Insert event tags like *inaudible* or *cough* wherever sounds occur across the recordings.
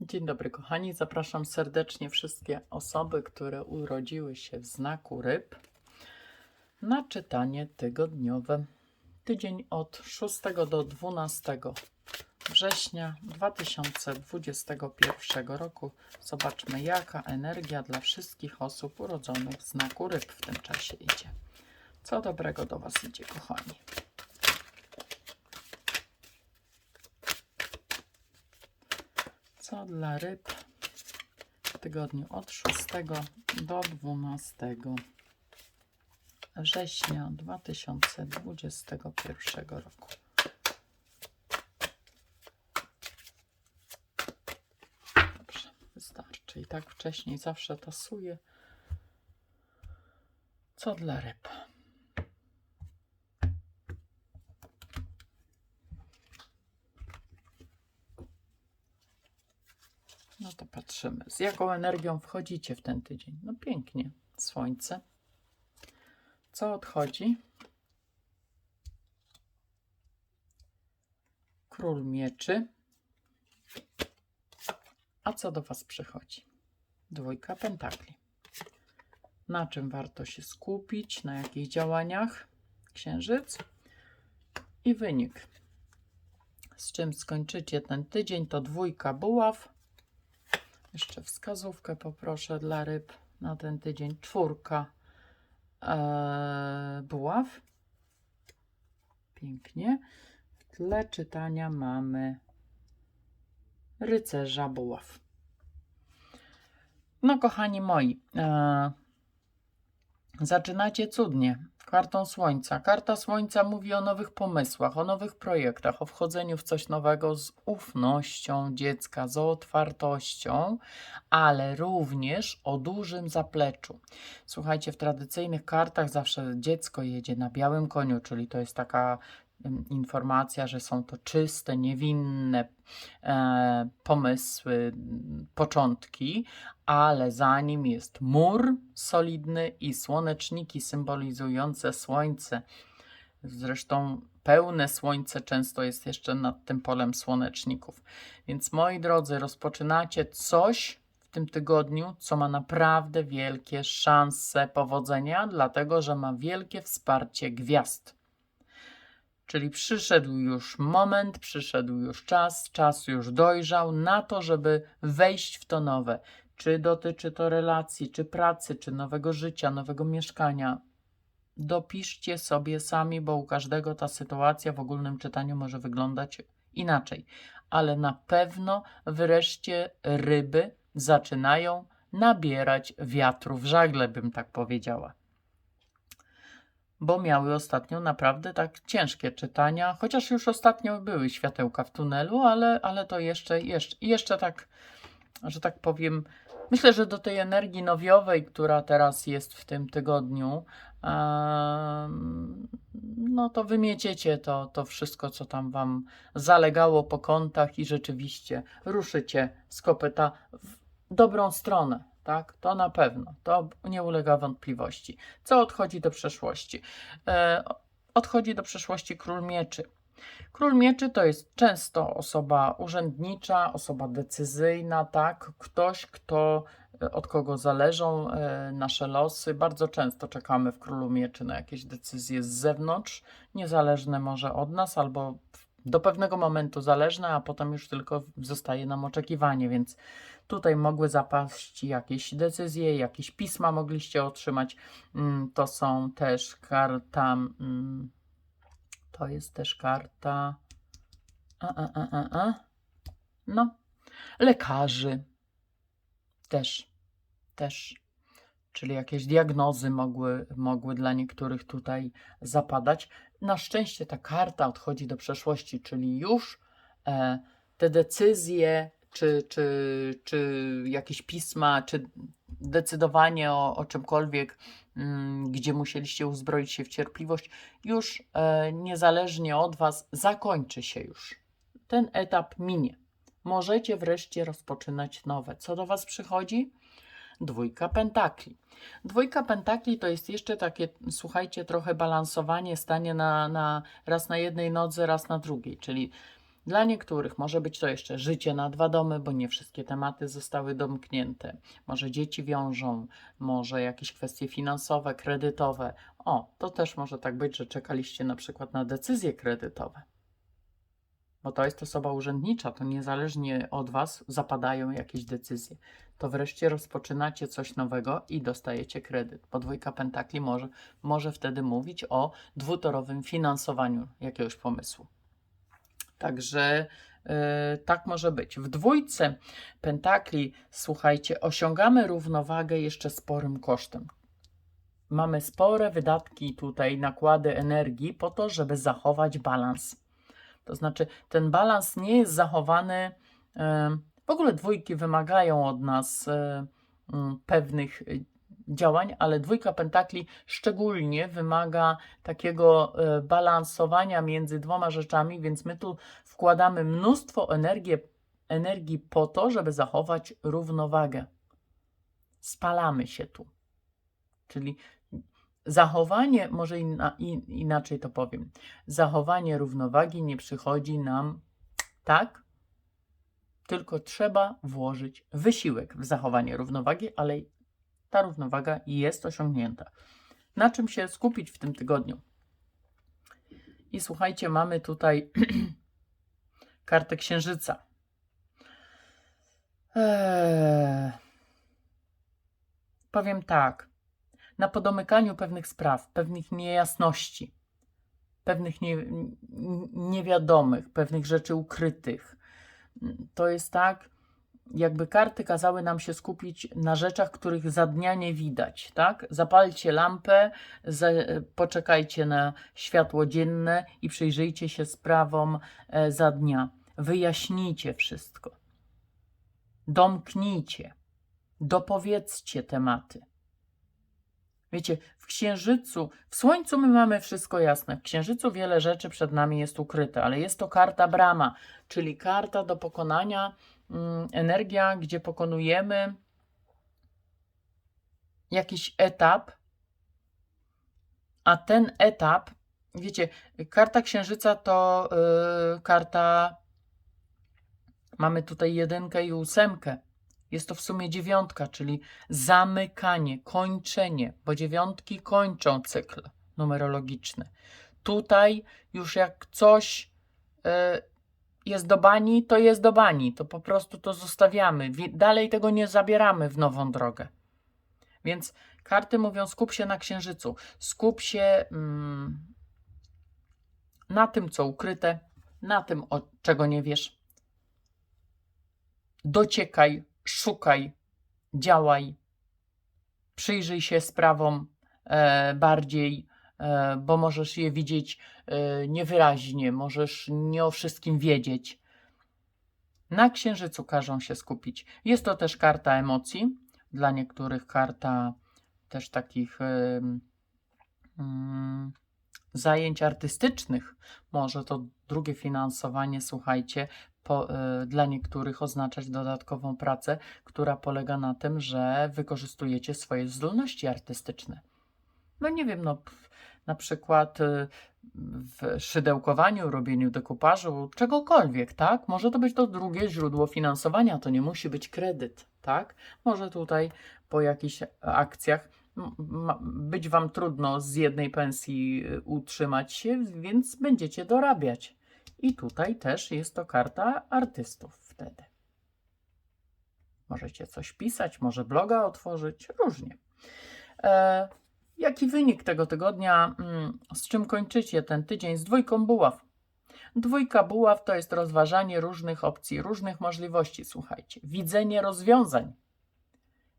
Dzień dobry, kochani. Zapraszam serdecznie wszystkie osoby, które urodziły się w znaku ryb na czytanie tygodniowe. Tydzień od 6 do 12 września 2021 roku. Zobaczmy, jaka energia dla wszystkich osób urodzonych w znaku ryb w tym czasie idzie. Co dobrego do Was idzie, kochani? Co dla ryb w tygodniu od 6 do 12 września 2021 roku. Dobrze, wystarczy. I tak wcześniej zawsze tasuję. Co dla ryb? No to patrzymy. Z jaką energią wchodzicie w ten tydzień? No pięknie. Słońce. Co odchodzi? Król mieczy. A co do Was przychodzi? Dwójka pentakli. Na czym warto się skupić? Na jakich działaniach? Księżyc. I wynik. Z czym skończycie ten tydzień? To dwójka buław. Jeszcze wskazówkę poproszę dla ryb na ten tydzień. Czwórka eee, buław. Pięknie. W tle czytania mamy rycerza buław. No, kochani moi, eee, zaczynacie cudnie. Kartą Słońca. Karta Słońca mówi o nowych pomysłach, o nowych projektach, o wchodzeniu w coś nowego z ufnością dziecka, z otwartością, ale również o dużym zapleczu. Słuchajcie, w tradycyjnych kartach zawsze dziecko jedzie na białym koniu, czyli to jest taka informacja, że są to czyste, niewinne e, pomysły, początki, ale za nim jest mur solidny i słoneczniki symbolizujące słońce. Zresztą pełne słońce często jest jeszcze nad tym polem słoneczników. Więc moi drodzy, rozpoczynacie coś w tym tygodniu, co ma naprawdę wielkie szanse powodzenia, dlatego że ma wielkie wsparcie gwiazd. Czyli przyszedł już moment, przyszedł już czas, czas już dojrzał na to, żeby wejść w to nowe. Czy dotyczy to relacji, czy pracy, czy nowego życia, nowego mieszkania. Dopiszcie sobie sami, bo u każdego ta sytuacja w ogólnym czytaniu może wyglądać inaczej. Ale na pewno wreszcie ryby zaczynają nabierać wiatru w żagle, bym tak powiedziała bo miały ostatnio naprawdę tak ciężkie czytania, chociaż już ostatnio były światełka w tunelu, ale, ale to jeszcze, jeszcze, jeszcze tak, że tak powiem, myślę, że do tej energii nowiowej, która teraz jest w tym tygodniu, no to wymieciecie to, to wszystko, co tam wam zalegało po kątach i rzeczywiście ruszycie z kopyta w dobrą stronę. Tak, to na pewno, to nie ulega wątpliwości. Co odchodzi do przeszłości? E, odchodzi do przeszłości król mieczy. Król mieczy to jest często osoba urzędnicza, osoba decyzyjna, tak? Ktoś, kto, e, od kogo zależą e, nasze losy. Bardzo często czekamy w królu mieczy na jakieś decyzje z zewnątrz, niezależne może od nas, albo do pewnego momentu zależne, a potem już tylko zostaje nam oczekiwanie, więc tutaj mogły zapaść jakieś decyzje, jakieś pisma mogliście otrzymać. Mm, To są też karta. mm, To jest też karta. A, a, a, a. No, lekarzy. Też, też. Czyli jakieś diagnozy mogły, mogły dla niektórych tutaj zapadać. Na szczęście ta karta odchodzi do przeszłości, czyli już e, te decyzje, czy, czy, czy jakieś pisma, czy decydowanie o, o czymkolwiek, mm, gdzie musieliście uzbroić się w cierpliwość, już e, niezależnie od Was zakończy się już. Ten etap minie. Możecie wreszcie rozpoczynać nowe. Co do Was przychodzi? Dwójka pentakli. Dwójka pentakli to jest jeszcze takie, słuchajcie, trochę balansowanie, stanie na, na raz na jednej nodze, raz na drugiej, czyli Dla niektórych może być to jeszcze życie na dwa domy, bo nie wszystkie tematy zostały domknięte. Może dzieci wiążą, może jakieś kwestie finansowe, kredytowe. O, to też może tak być, że czekaliście na przykład na decyzje kredytowe. Bo to jest osoba urzędnicza, to niezależnie od Was zapadają jakieś decyzje. To wreszcie rozpoczynacie coś nowego i dostajecie kredyt. Bo dwójka pentakli może, może wtedy mówić o dwutorowym finansowaniu jakiegoś pomysłu. Także yy, tak może być. W dwójce pentakli, słuchajcie, osiągamy równowagę jeszcze sporym kosztem. Mamy spore wydatki tutaj, nakłady energii po to, żeby zachować balans. To znaczy, ten balans nie jest zachowany. yy, W ogóle dwójki wymagają od nas mm, pewnych działań, ale dwójka pentakli szczególnie wymaga takiego e, balansowania między dwoma rzeczami, więc my tu wkładamy mnóstwo energii, energii po to, żeby zachować równowagę. Spalamy się tu. Czyli zachowanie, może inaczej to powiem, zachowanie równowagi nie przychodzi nam tak, tylko trzeba włożyć wysiłek w zachowanie równowagi, ale ta równowaga jest osiągnięta. Na czym się skupić w tym tygodniu? I słuchajcie, mamy tutaj *clears throat* kartę księżyca. Eee, powiem tak. Na podomykaniu pewnych spraw, pewnych niejasności, pewnych nie, niewiadomych, pewnych rzeczy ukrytych. To jest tak, jakby karty kazały nam się skupić na rzeczach, których za dnia nie widać, tak? Zapalcie lampę, za, poczekajcie na światło dzienne i przyjrzyjcie się sprawom e, za dnia. Wyjaśnijcie wszystko. Domknijcie. Dopowiedzcie tematy. Wiecie, w księżycu, w słońcu my mamy wszystko jasne. W księżycu wiele rzeczy przed nami jest ukryte, ale jest to karta brama, czyli karta do pokonania energia, gdzie pokonujemy jakiś etap, a ten etap, wiecie, karta księżyca to yy, karta, mamy tutaj jedynkę i ósemkę. Jest to w sumie dziewiątka, czyli zamykanie, kończenie, bo dziewiątki kończą cykl numerologiczny. Tutaj już jak coś yy, jest do bani, to jest do bani. To po prostu to zostawiamy. Dalej tego nie zabieramy w nową drogę. Więc karty mówią: skup się na księżycu, skup się mm, na tym, co ukryte, na tym, o czego nie wiesz. Dociekaj, szukaj, działaj, przyjrzyj się sprawom e, bardziej bo możesz je widzieć e, niewyraźnie, możesz nie o wszystkim wiedzieć. Na księżycu każą się skupić. Jest to też karta emocji, dla niektórych karta też takich mm, zajęć artystycznych. Może to drugie finansowanie, słuchajcie, po, dla niektórych oznaczać dodatkową pracę, która polega na tym, że wykorzystujecie swoje zdolności artystyczne. No nie wiem, no na przykład y, w szydełkowaniu, robieniu dekupażu, czegokolwiek, tak? Może to być to drugie źródło finansowania, to nie musi być kredyt, tak? Może tutaj po jakichś akcjach być Wam trudno z jednej pensji y, utrzymać się, więc będziecie dorabiać. I tutaj też jest to karta artystów wtedy. Możecie coś pisać, może bloga otworzyć, różnie. E, Jaki wynik tego tygodnia, mm, z czym kończycie ten tydzień? Z dwójką buław. Dwójka buław to jest rozważanie różnych opcji, różnych możliwości, słuchajcie. Widzenie rozwiązań.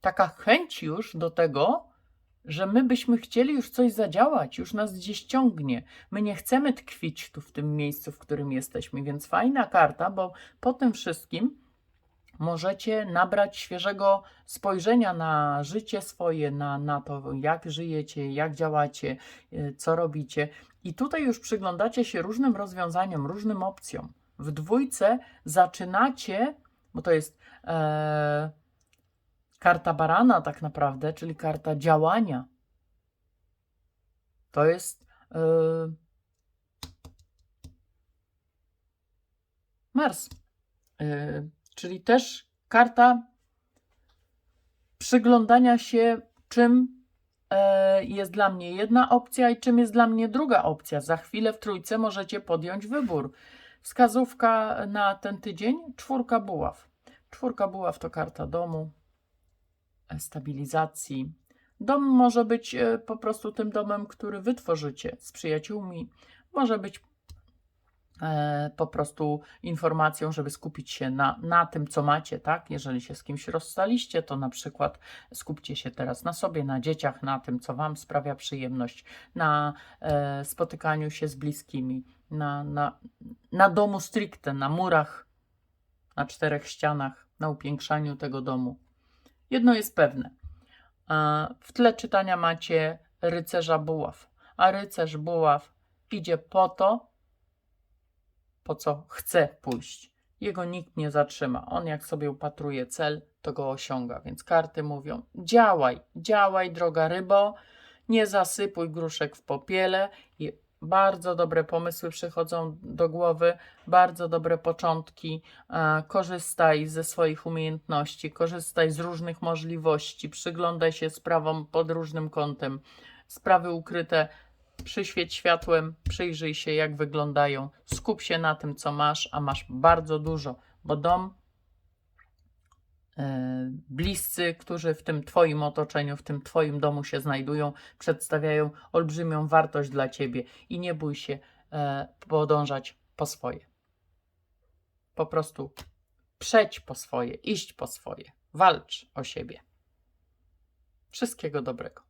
Taka chęć już do tego, że my byśmy chcieli już coś zadziałać, już nas gdzieś ciągnie. My nie chcemy tkwić tu w tym miejscu, w którym jesteśmy, więc fajna karta, bo po tym wszystkim możecie nabrać świeżego spojrzenia na życie swoje, na, na to, jak żyjecie, jak działacie, y, co robicie. I tutaj już przyglądacie się różnym rozwiązaniom, różnym opcjom. W dwójce zaczynacie, bo to jest e, karta barana, tak naprawdę, czyli karta działania. To jest. E, Mars. Yy, czyli też karta przyglądania się, czym e, jest dla mnie jedna opcja i czym jest dla mnie druga opcja. Za chwilę w trójce możecie podjąć wybór. Wskazówka na ten tydzień czwórka buław. Czwórka buław to karta domu, e, stabilizacji. Dom może być e, po prostu tym domem, który wy tworzycie z przyjaciółmi. Może być po prostu informacją, żeby skupić się na, na tym, co macie, tak? Jeżeli się z kimś rozstaliście, to na przykład skupcie się teraz na sobie, na dzieciach, na tym, co Wam sprawia przyjemność, na e, spotykaniu się z bliskimi, na, na, na domu stricte, na murach, na czterech ścianach, na upiększaniu tego domu. Jedno jest pewne. E, w tle czytania macie rycerza buław, a rycerz buław idzie po to, po co chce pójść. Jego nikt nie zatrzyma. On jak sobie upatruje cel, to go osiąga. Więc karty mówią: działaj, działaj, droga rybo, nie zasypuj gruszek w popiele. I bardzo dobre pomysły przychodzą do głowy, bardzo dobre początki. E, korzystaj ze swoich umiejętności, korzystaj z różnych możliwości, przyglądaj się sprawom pod różnym kątem. Sprawy ukryte przyświeć światłem, przyjrzyj się, jak wyglądają, skup się na tym, co masz, a masz bardzo dużo, bo dom, e, bliscy, którzy w tym Twoim otoczeniu, w tym Twoim domu się znajdują, przedstawiają olbrzymią wartość dla Ciebie i nie bój się e, podążać po swoje. Po prostu przeć po swoje, iść po swoje, walcz o siebie. Wszystkiego dobrego.